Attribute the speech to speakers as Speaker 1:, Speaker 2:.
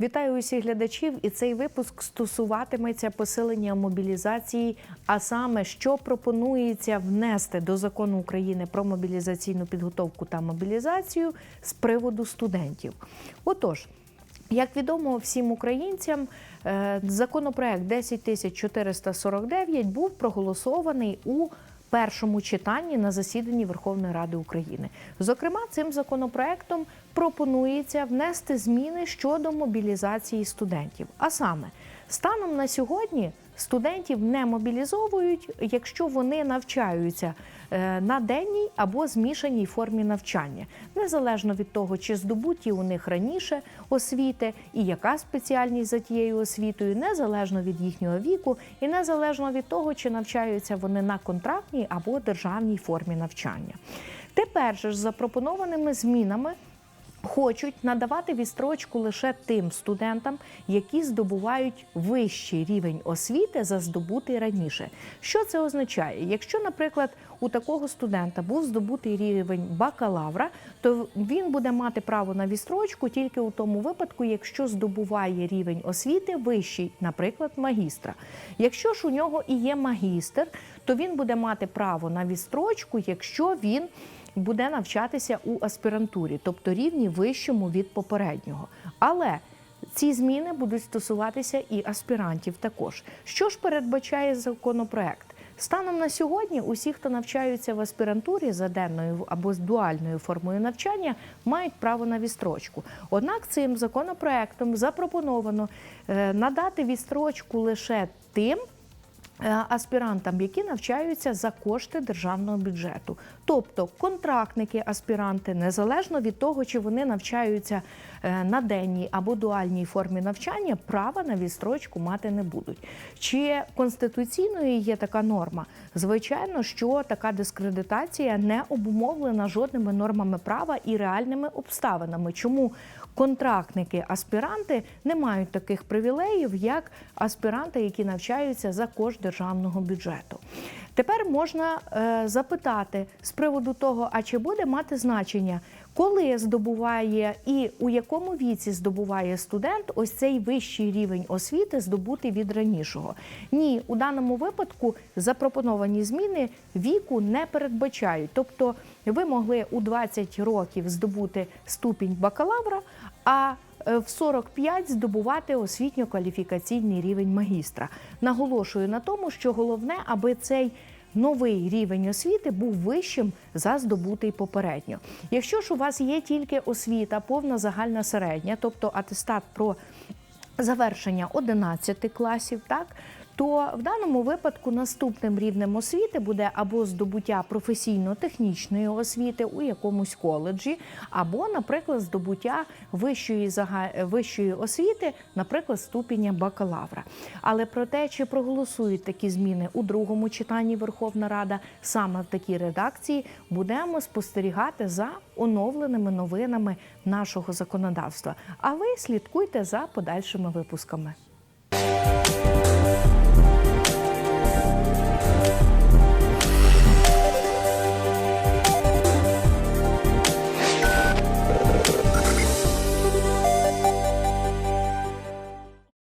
Speaker 1: Вітаю усіх глядачів, і цей випуск стосуватиметься посилення мобілізації, а саме що пропонується внести до закону України про мобілізаційну підготовку та мобілізацію з приводу студентів. Отож. Як відомо всім українцям, е, законопроект 10449 був проголосований у першому читанні на засіданні Верховної Ради України. Зокрема, цим законопроектом пропонується внести зміни щодо мобілізації студентів. А саме, станом на сьогодні студентів не мобілізовують, якщо вони навчаються е, на денній або змішаній формі навчання, незалежно від того, чи здобуті у них раніше освіти і яка спеціальність за тією освітою, незалежно від їхнього віку, і незалежно від того, чи навчаються вони на контрактній або державній формі навчання. Тепер же ж запропонованими змінами. Хочуть надавати відстрочку лише тим студентам, які здобувають вищий рівень освіти за здобутий раніше. Що це означає? Якщо, наприклад, у такого студента був здобутий рівень бакалавра, то він буде мати право на відстрочку тільки у тому випадку, якщо здобуває рівень освіти вищий, наприклад, магістра. Якщо ж у нього і є магістр, то він буде мати право на відстрочку, якщо він буде навчатися у аспірантурі, тобто рівні вищому від попереднього. Але ці зміни будуть стосуватися і аспірантів також. Що ж передбачає законопроект? Станом на сьогодні усі, хто навчаються в аспірантурі за денною або з дуальною формою навчання, мають право на відстрочку. Однак цим законопроектом запропоновано е, надати відстрочку лише тим. Е, Аспірантам, які навчаються за кошти державного бюджету, тобто контрактники, аспіранти, незалежно від того, чи вони навчаються е, на денній або дуальній формі навчання, права на відстрочку мати не будуть. Чи конституційною є така норма? Звичайно, що така дискредитація не обумовлена жодними нормами права і реальними обставинами. Чому контрактники, аспіранти не мають таких привілеїв, як аспіранти, які навчаються за кошт державного бюджету. Тепер можна е, запитати з приводу того, а чи буде мати значення, коли здобуває і у якому віці здобуває студент ось цей вищий рівень освіти, здобутий від ранішого. Ні, у даному випадку запропоновані зміни віку не передбачають. Тобто, ви могли у 20 років здобути ступінь бакалавра, а в 45 здобувати освітньо-кваліфікаційний рівень магістра. Наголошую на тому, що головне, аби цей новий рівень освіти був вищим за здобутий попередньо. Якщо ж у вас є тільки освіта, повна загальна середня, тобто атестат про завершення 11 класів, так то в даному випадку наступним рівнем освіти буде або здобуття професійно-технічної освіти у якомусь коледжі, або, наприклад, здобуття вищої вищої освіти, наприклад, ступеня бакалавра. Але про те, чи проголосують такі зміни у другому читанні Верховна Рада саме в такій редакції, будемо спостерігати за оновленими новинами нашого законодавства. А ви слідкуйте за подальшими випусками.